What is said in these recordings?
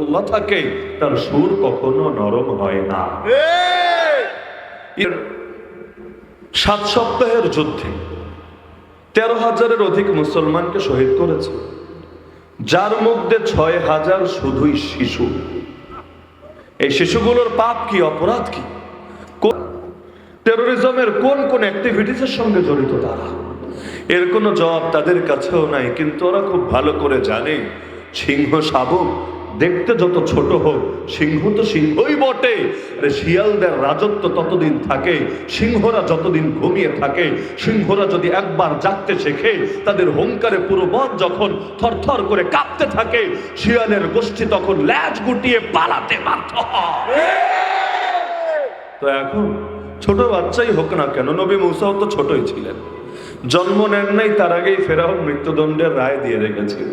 আল্লাহ থাকে, তার সুর কখনো নরম হয় না। সাত সপ্তাহের যুদ্ধে তেরো হাজারের অধিক মুসলমানকে শহীদ করেছে, যার মধ্যে ছয় হাজার শুধুই শিশু। এই শিশুগুলোর পাপ কি, অপরাধ কি? টেরোরিজমের কোন কোন অ্যাক্টিভিটিসের সঙ্গে জড়িত তারা? এর কোনো জবাব তাদের কাছেও নাই, কিন্তু ওরা খুব ভালো করে জানে, সিংহ শাবক দেখতে যত ছোট হোক, সিংহ তো সিংহই বটে। আরে শিয়ালদের রাজত্ব ততদিন থাকে, সিংহরা যতদিন ঘুমিয়ে থাকে, সিংহরা যদি একবার জাগতে শেখে, তাদের হুঙ্কারে পুরো বন যখন থরথর করে কাঁপতে থাকে, শিয়ালের গোষ্ঠী তখন ল্যাজ গুটিয়ে পালাতে বাধ্য তো এখন ছোট বাচ্চাই হোক না কেন, নবী মুসাও তো ছোটই ছিলেন। জন্ম নেন নাই, তার আগেই ফেরাও মৃত্যুদণ্ডের রায় দিয়ে রেখেছিল।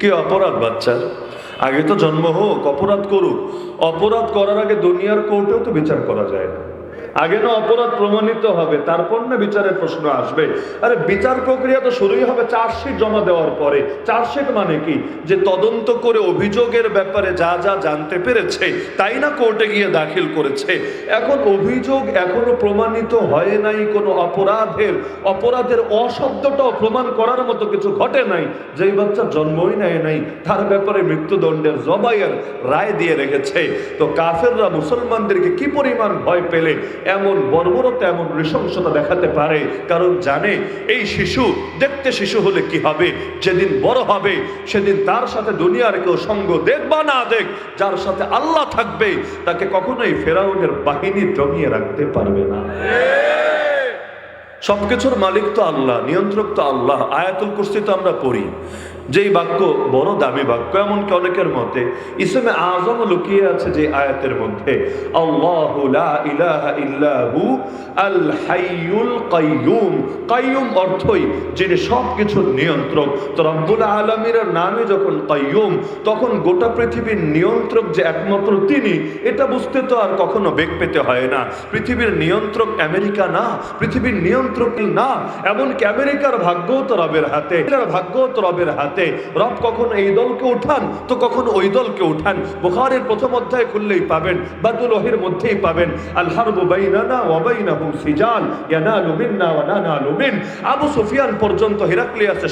কি অপরাধ বাচ্চার আগে তো জন্ম হোক, অপরাধ করুক। অপরাধ করার আগে দুনিয়ার কোর্টেও তো বিচার করা যায় না। আগে না অপরাধ প্রমাণিত হবে, তারপর না বিচারের প্রশ্ন আসবে। আরে বিচার প্রক্রিয়া তো শুরুই হবে চার্জশিট জমা দেওয়ার পরে। চার্জশিট মানে কি? যে তদন্ত করে অভিযোগের ব্যাপারে যা যা জানতে পেরেছে, তাই না কোর্টে গিয়ে দাখিল করেছে? এখন অভিযোগ এখনও প্রমাণিত হয় নাই কোনো অপরাধের। অপরাধের অশব্দটাও প্রমাণ করার মতো কিছু ঘটে নাই। যেই বাচ্চা জন্মই নেয় নাই, তার ব্যাপারে মৃত্যুদণ্ডের জবাইয়ের রায় দিয়ে রেখেছে। তো কাফেররা মুসলমানদেরকে কি পরিমাণ ভয় পেলে? এমন বর্বরতা, এমন নৃশংসতা দেখাতে পারে। কারণ জানে, এই শিশু, দেখতে শিশু হলে কি হবে? যেদিন বড় হবে, সেদিন তার সাথে দুনিয়ার কেউ সঙ্গ দেখ বা না দেখ, যার সাথে আল্লাহ থাকবে, তাকে কখনোই ফেরাউনের বাহিনী জমিয়ে রাখতে পারবে না। সবকিছুর মালিক তো আল্লাহ, নিয়ন্ত্রক তো আল্লাহ। আয়াতুল কুস্তি তো আমরা পড়ি। যেই বাক্য বড় দামি বাক্য, এমনকি অনেকের মতে ইসলামে আজম লুকিয়ে আছে যে আয়াতের মধ্যে কাইয়ুম। অর্থই যিনি সবকিছুর নিয়ন্ত্রক। তো রব্বুল আলমীর নামে যখন কাইয়ুম, তখন গোটা পৃথিবীর নিয়ন্ত্রক যে একমাত্র তিনি, এটা বুঝতে তো আর কখনো বেগ পেতে হয় না। পৃথিবীর নিয়ন্ত্রক আমেরিকা না, পৃথিবীর নিয়ন্ত্রক না, এমনকি আমেরিকার ভাগ্যও তো রবের হাতে। ভাগ্যও তো রবের হাতে। রব কখনো এই দলকে উঠান, তো কখনো ওই দলকে উঠান। বুখারের প্রথম অধ্যায় খুললেই পাবেন ওহির মধ্যেই পাবেন। আল হারবু বাইনানা ওয়া বাইনাহুম ওয়া আবু সুফিয়ান পর্যন্ত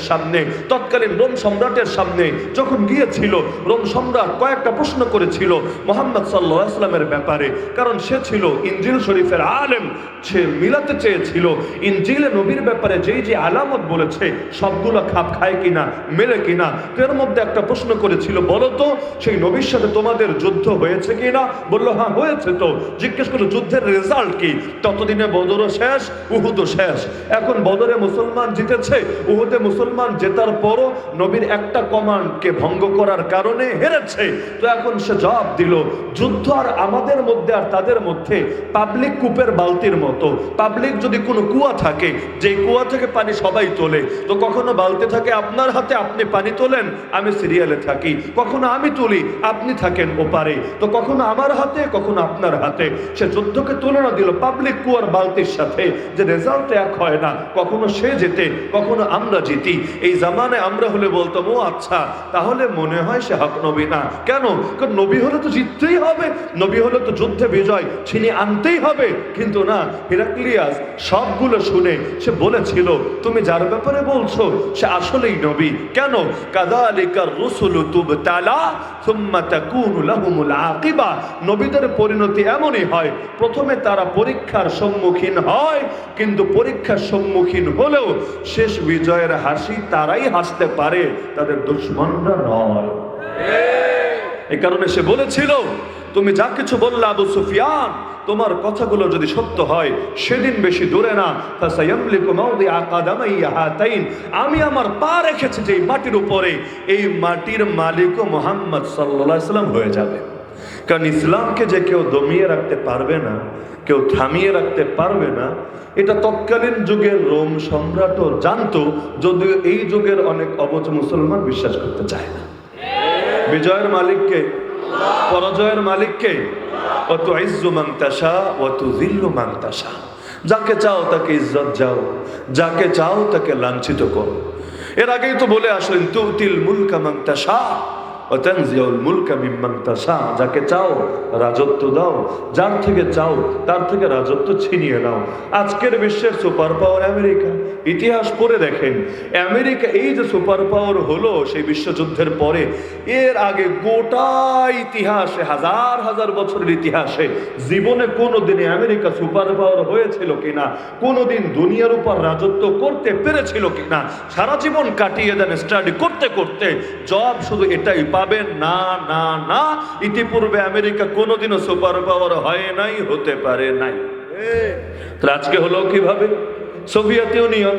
সামনে, তৎকালীন রোম সম্রাটের সামনে যখন গিয়েছিল, রোম সম্রাট কয়েকটা প্রশ্ন করেছিল মোহাম্মদ সাল্লাহ ইসলামের ব্যাপারে। কারণ সে ছিল ইনজিল শরীফের আলেম, সে মিলাতে চেয়েছিল। ইনজিলে নবীর ব্যাপারে যেই যে আলামত বলেছে, সবগুলো খাপ খায় কিনা, মেলে কিনা? তো এর মধ্যে একটা প্রশ্ন করেছিল, বলো তো, সেই নবীর সাথে তোমাদের যুদ্ধ হয়েছে কিনা? বলল হ্যাঁ হয়েছে তো। জিজ্ঞেস করল, যুদ্ধের রেজাল্ট কি? ততদিনে বদরও শেষ, উহুদও শেষ। এখন বদরে মুসলমান জিতেছে, উহুদে মুসলমান জেতার পরও নবীর একটা কমান্ডকে ভঙ্গ করার কারণে হেরেছে। তো এখন সে জবাব দিল, যুদ্ধ আর আমাদের মধ্যে আর তাদের মধ্যে পাবলিক কূপের বালতির মতো। পাবলিক যদি কোনো কুয়া থাকে যে কুয়া থেকে পানি সবাই তোলে, তো কখনো বালতি থাকে আপনার হাতে, আপনি পানি তোলেন, আমি সিরিয়ালে থাকি। কখনো আমি তুলি, আপনি থাকেন ওপারে। তো কখনো আমার হাতে, কখনো আপনার হাতে। সে যুদ্ধকে তুলনা দিল পাবলিক কুয়ার বালতির সাথে, যে রেজাল্ট এক হয় না। কখনো সে জেতে, কখনো আমরা জিতি। এই জামানে আমরা হলে বলতাম, ও আচ্ছা তাহলে মনে হয় সে হক নবী না। কেন? কারণ নবী হলে তো জিততেই হবে, নবী হলে তো যুদ্ধে বিজয় ছিনিয়ে আনতেই হবে। কিন্তু না, হিরাক্লিয়াস সবগুলো শুনে সে বলেছিল, তুমি যার ব্যাপারে বলছো, সে আসলেই নবী। কেন? কাদালিকার রসুল তুবতালা সুম্মা তাকুনু লাহুমুল আকিবা। নবীদের পরিণতি এমনই হয়, প্রথমে তারা পরীক্ষার সম্মুখীন হয়, কিন্তু পরীক্ষার সম্মুখীন হলেও শেষ বিজয়ের হাসি তারাই হাসতে পারে, তাদের দুশ্মনরা নয়। এ কারণে সে বলেছিল তুমি যা কিছু বললে আবু সুফিয়ান, তোমার কথাগুলো যদি সত্য হয়, সেদিন বেশি দূরে না। আমি আমার পা রেখেছি যে মাটির উপরে। এই মাটির মালিকও মোহাম্মদ সাল্লাম হয়ে যাবে। কারণ ইসলামকে যে কেউ দমিয়ে রাখতে পারবে না, কেউ থামিয়ে রাখতে পারবে না, এটা তৎকালীন যুগের রোম সম্রাটও জানতো, যদিও এই যুগের অনেক অবচ মুসলমান বিশ্বাস করতে চায় না। বিজয়ের মালিককে পরাজয়ের মালিককে অত ইজ্জু মাংতাসা অত জিল্লু মাংতাসা যাকে চাও তাকে ইজ্জত যাও, যাকে চাও তাকে লাঞ্ছিত করো। এর আগেই তো বলে আসলেন, তুতিল মুলকা মাংতাসা যাকে চাও রাজত্ব দাও, যার থেকে চাও তার থেকে রাজত্ব ছিনিয়ে নাও। আজকের বিশ্বের সুপার পাওয়ার আমেরিকা, ইতিহাস পড়ে দেখেন, আমেরিকা এই যে সুপার পাওয়ার হলো সেই বিশ্বযুদ্ধের পরে, এর আগে গোটা ইতিহাসে, হাজার হাজার বছরের ইতিহাসে, জীবনে কোনো দিনে আমেরিকা সুপার পাওয়ার হয়েছিল কিনা, কোনোদিন দুনিয়ার উপর রাজত্ব করতে পেরেছিল কিনা, সারা জীবন কাটিয়ে দেন, স্টাডি করতে করতে জব শুধু এটাই পাবেন না না না, ইতিপূর্বে আমেরিকা কোনোদিনও সুপার পাওয়ার হয় নাই, হতে পারে নাই। তাহলে আজকে হলো কীভাবে? সোভিয়েত ইউনিয়ন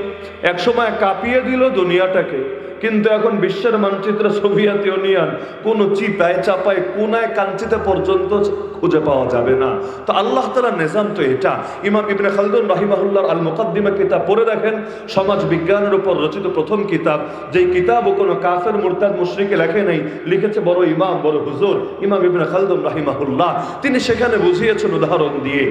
একসময় কাঁপিয়ে দিল দুনিয়াটাকে। কিন্তু এখন বিশ্বের মানচিত্রে সোভিয়েত ইউনিয়ন কোন চিপায়, চাপায়, কোনায়, কাঞ্চিতে পর্যন্ত খুঁজে পাওয়া যাবে না। তো আল্লাহ তালা নিজাম তো এটা। ইমাম ইবনে খালদুন রাহিমাহুল্লাহ আল মুকাদ্দিমা কিতাব পড়ে দেখেন, সমাজ বিজ্ঞানের উপর রচিত প্রথম কিতাব, যেই কিতাব কোনো কাফের, মুরতাদ, মুশরিকে লেখে নাই, লিখেছে বড় ইমাম, বড় হুজুর ইমাম ইবনে খালদুন রাহিমাহুল্লাহ। তিনি সেখানে বুঝিয়েছেন উদাহরণ দিয়ে